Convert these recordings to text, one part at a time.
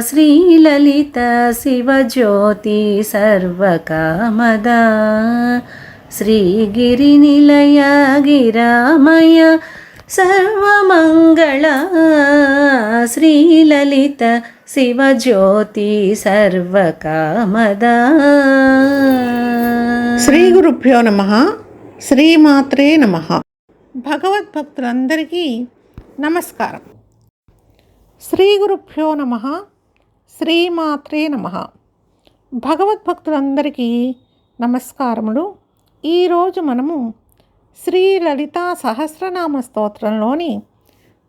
శ్రీలలిత శివజ్యోతి సర్వకామదా. శ్రీగిరినిలయ గిరామయ సర్వమంగళ. శ్రీలలిత శివజ్యోతి సర్వకామదా. శ్రీ గురుభ్యో నమ. శ్రీమాత్రే నమ. భగవద్భక్తులందరికీ నమస్కారం. శ్రీ గురుభ్యో నమ. శ్రీమాత్రే నమ. భగవద్భక్తులందరికీ నమస్కారములు. ఈరోజు మనము శ్రీ లలితా సహస్రనామ స్తోత్రంలోని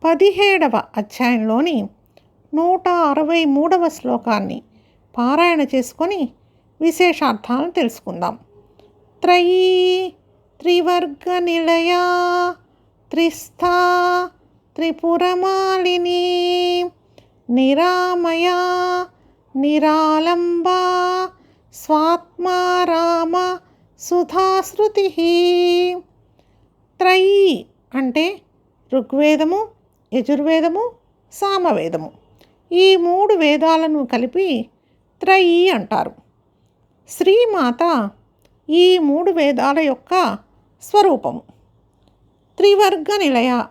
పదిహేడవ అధ్యాయంలోని నూట అరవై మూడవ శ్లోకాన్ని పారాయణ చేసుకొని విశేషార్థాలను తెలుసుకుందాం. త్రయీ త్రివర్గ నిలయా త్రిస్థా త్రిపురమాలిని నిరామయా నిరాలంబా స్వాత్మారామ సుధాశ్రుతి త్రయి అంటే ఋగ్వేదము యజుర్వేదము సామవేదము. ఈ మూడు వేదాలను కలిపి త్రయీ అంటారు. శ్రీమాత ఈ మూడు వేదాల యొక్క స్వరూపము. త్రివర్గ నిలయ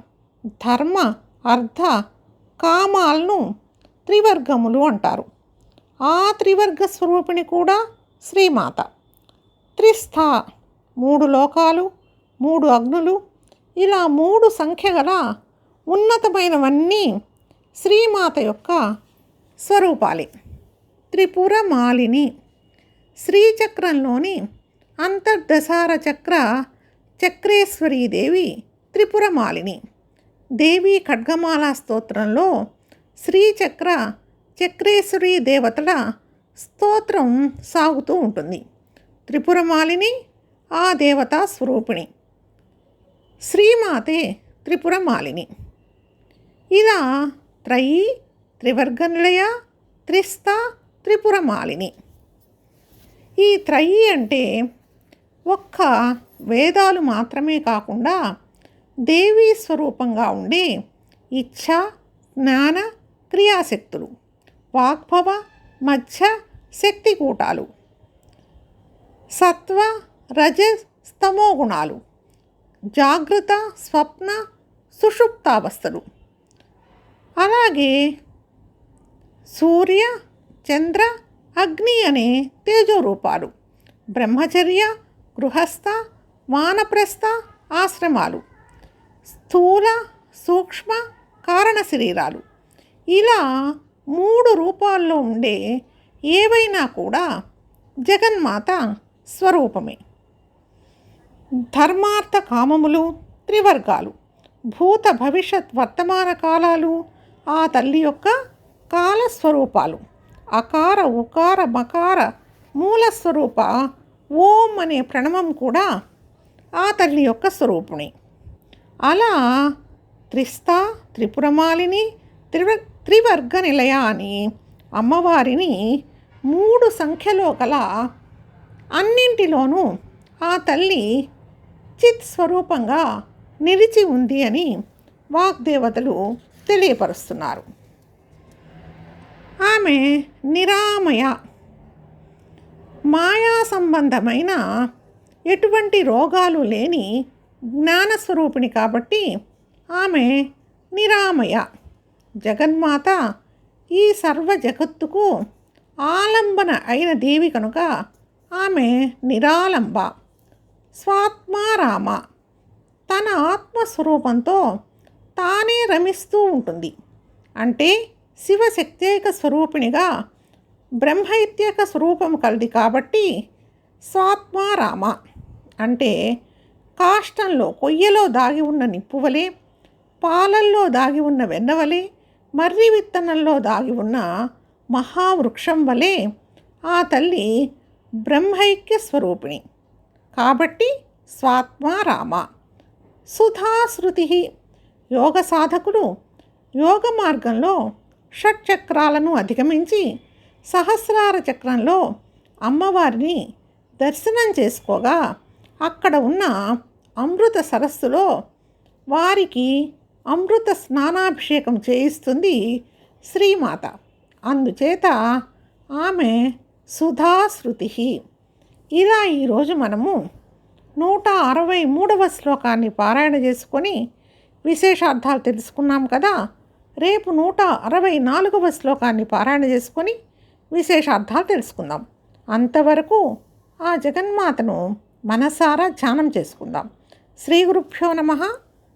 ధర్మ అర్థ కామాలను త్రివర్గములు అంటారు. ఆ త్రివర్గ స్వరూపిణి కూడా శ్రీమాత. త్రిస్థ మూడు లోకాలు మూడు అగ్నులు ఇలా మూడు సంఖ్య గల ఉన్నతమైనవన్నీ శ్రీమాత యొక్క స్వరూపాలే. త్రిపుర మాలిని శ్రీచక్రంలోని అంతర్దశార చక్ర చక్రేశ్వరీదేవి త్రిపురమాలిని. దేవి ఖడ్గమాల స్తోత్రంలో శ్రీచక్ర చక్రేశ్వరి దేవతల స్తోత్రం సాగుతూ ఉంటుంది. త్రిపురమాలిని ఆ దేవతా స్వరూపిణి. శ్రీమాతే త్రిపురమాలిని. ఇలా త్రయి త్రివర్గ నిలయ త్రిస్త త్రిపురమాలిని. ఈ త్రయి అంటే ఒక్క వేదాలు మాత్రమే కాకుండా దేవీ స్వరూపంగా ఉండే ఇచ్ఛ జ్ఞాన క్రియాశక్తులు వాగ్భవ మధ్య శక్తి కూటాలు సత్వ రజ స్తమో గుణాలు జాగృత స్వప్న సుషుప్తావస్థలు. అలాగే సూర్య చంద్ర అగ్ని అనే తేజోరూపాలు బ్రహ్మచర్య గృహస్థ వానప్రస్థ ఆశ్రమాలు స్థూల సూక్ష్మ కారణ శరీరాలు. ఇలా మూడు రూపాల్లో ఉండే ఏవైనా కూడా జగన్మాత స్వరూపమే. ధర్మార్థ కామములు త్రివర్గాలు భూత భవిష్యత్ వర్తమాన కాలాలు ఆ తల్లి యొక్క కాలస్వరూపాలు అకార ఉకార మకార మూలస్వరూప ఓం అనే ప్రణవం కూడా ఆ తల్లి యొక్క స్వరూపుణి అలా త్రిస్తా త్రిపురమాలిని త్రివ త్రివర్గ నిలయ అని అమ్మవారిని మూడు సంఖ్యలో గల అన్నింటిలోనూ ఆ తల్లి చిత్ స్వరూపంగా నిలిచి ఉంది అని వాగ్దేవతలు తెలియపరుస్తున్నారు. ఆమె నిరామయ మాయా సంబంధమైన ఎటువంటి రోగాలు లేని జ్ఞానస్వరూపిణి కాబట్టి ఆమె నిరామయ. జగన్మాత ఈ సర్వ జగత్తుకు ఆలంబన అయిన దేవి కనుక ఆమె నిరాలంబ స్వాత్మారామ తన ఆత్మస్వరూపంతో తానే రమిస్తూ ఉంటుంది. అంటే శివశక్తేక స్వరూపిణిగా బ్రహ్మైత్యక స్వరూపం కలది కాబట్టి స్వాత్మారామ అంటే కాష్టంలో కొయ్యలో దాగి ఉన్న నిప్పువలే పాలల్లో దాగి ఉన్న వెన్నవలే మర్రి విత్తనంలో దాగి ఉన్న మహావృక్షం వలె ఆ తల్లి బ్రహ్మైక్య స్వరూపిణి. కాబట్టి స్వాత్మారామ సుధాశ్రుతి యోగ సాధకులు యోగ మార్గంలో షట్చక్రాలను అధిగమించి సహస్రార చక్రంలో అమ్మవారిని దర్శనం చేసుకోగా అక్కడ ఉన్న అమృత సరస్సులో వారికి అమృత స్నానాభిషేకం చేయిస్తుంది శ్రీమాత. అందుచేత ఆమె సుధాశ్రుతి. ఇలా ఈరోజు మనము నూట అరవై మూడవ శ్లోకాన్ని పారాయణ చేసుకొని విశేషార్థాలు తెలుసుకున్నాం కదా. రేపు నూట అరవై నాలుగవ శ్లోకాన్ని పారాయణ చేసుకొని విశేషార్థాలు తెలుసుకుందాం. అంతవరకు ఆ జగన్మాతను మనసారా ధ్యానం చేసుకుందాం. శ్రీ గురుభ్యో నమ.